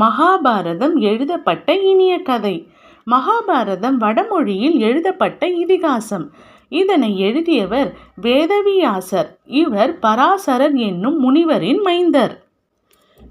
மகாபாரதம் எழுதப்பட்ட இனிய கதை. மகாபாரதம் வடமொழியில் எழுதப்பட்ட இதிகாசம். இதனை எழுதியவர் வேதவியாசர். இவர் பராசரர் என்னும் முனிவரின் மைந்தர்.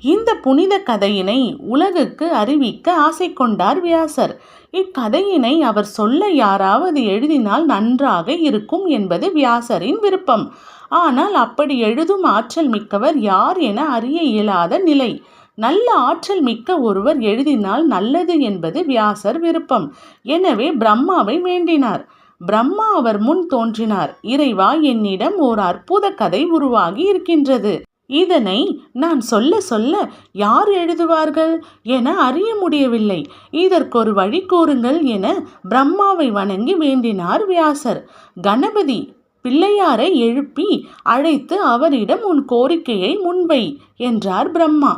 இந்த புனித கதையினை உலகுக்கு அறிவிக்க ஆசை கொண்டார் வியாசர். இக்கதையினை அவர் சொல்ல யாராவது எழுதினால் நன்றாக இருக்கும் என்பது வியாசரின் விருப்பம். ஆனால் அப்படி எழுதும் ஆற்றல் மிக்கவர் யார் என அறிய இயலாத நிலை. நல்ல ஆற்றல் மிக்க ஒருவர் எழுதினால் நல்லது என்பது வியாசர் விருப்பம். எனவே பிரம்மாவை வேண்டினார். பிரம்மா அவர் முன் தோன்றினார். இறைவா என்னிடம் ஓர் அற்புத கதை உருவாகி இருக்கின்றது. இதனை நான் சொல்ல சொல்ல யார் எழுதுவார்கள் என அறிய முடியவில்லை. இதற்கொரு வழி கூறுங்கள் என பிரம்மாவை வணங்கி வேண்டினார் வியாசர். கணபதி பிள்ளையாரை எழுப்பி அழைத்து அவரிடம் உன் கோரிக்கையை முன்வை என்றார் பிரம்மா.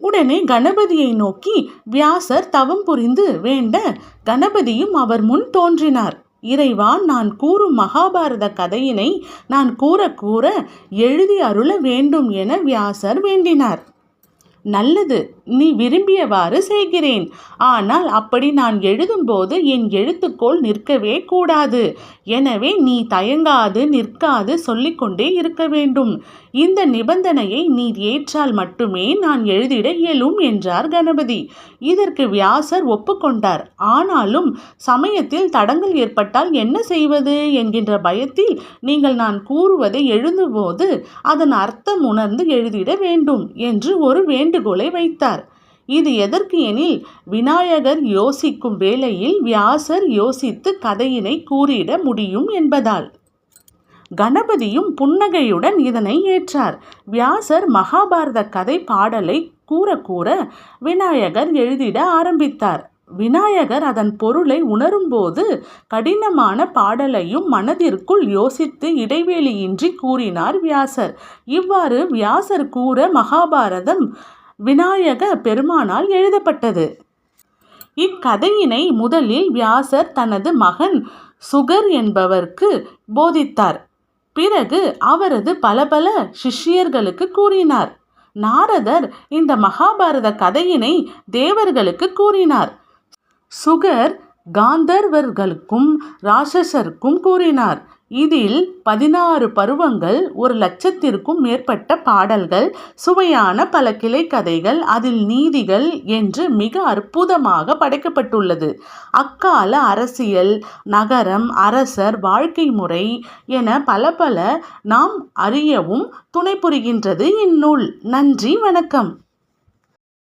உடனே கணபதியை நோக்கி வியாசர் தவம் புரிந்து வேண்ட கணபதியும் அவர் முன் தோன்றினார். இறைவா நான் கூறும் மகாபாரத கதையினை நான் கூற கூற எழுதி அருள வேண்டும் என வியாசர் வேண்டினார். நல்லது நீ விரும்பியவாறு செய்கிறேன். ஆனால் அப்படி நான் எழுதும்போது என் எழுத்துக்கோள் நிற்கவே கூடாது. எனவே நீ தயங்காது நிற்காது சொல்லிக்கொண்டே இருக்க வேண்டும். இந்த நிபந்தனையை நீ ஏற்றால் மட்டுமே நான் எழுதிட இயலும் என்றார் கணபதி. இதற்கு வியாசர் ஒப்புக்கொண்டார். ஆனாலும் சமயத்தில் தடங்கள் ஏற்பட்டால் என்ன செய்வது என்கின்ற பயத்தில் நீங்கள் நான் கூறுவதை எழுதும்போது அதன் அர்த்தம் உணர்ந்து எழுதிட வேண்டும் என்று ஒரு வேண்டுகோளை வைத்தார். இது எதற்கு எனில் விநாயகர் யோசிக்கும் வேளையில் வியாசர் யோசித்து கதையினை கூறிட முடியும் என்பதால். கணபதியும் புன்னகையுடன் இதனை ஏற்றார். வியாசர் மகாபாரத கதை பாடலை கூற கூற விநாயகர் எழுதிட ஆரம்பித்தார். விநாயகர் அதன் பொருளை உணரும்போது கடினமான பாடலையும் மனதிற்குள் யோசித்து இடைவெளியின்றி கூறினார் வியாசர். இவ்வாறு வியாசர் கூற மகாபாரதம் விநாயக பெருமானால் எழுதப்பட்டது. இக்கதையினை முதலில் வியாசர் தனது மகன் சுகர் என்பவருக்கு போதித்தார். பிறகு அவரது பல பல சிஷ்யர்களுக்கு கூறினார். நாரதர் இந்த மகாபாரத கதையினை தேவர்களுக்கு கூறினார். சுகர் காந்தர்வர்களுக்கும் ராட்சசருக்கும் கூறினார். இதில் பதினாறு பருவங்கள் ஒரு லட்சத்திற்கும் மேற்பட்ட பாடல்கள் சுவையான பல கிளைக்கதைகள் அதில் நீதிகள் என்று மிக அற்புதமாக படைக்கப்பட்டுள்ளது. அக்கால அரசியல் நகரம் அரசர் வாழ்க்கை முறை என பல பல நாம் அறியவும் துணை புரிகின்றது இந்நூல். நன்றி வணக்கம்.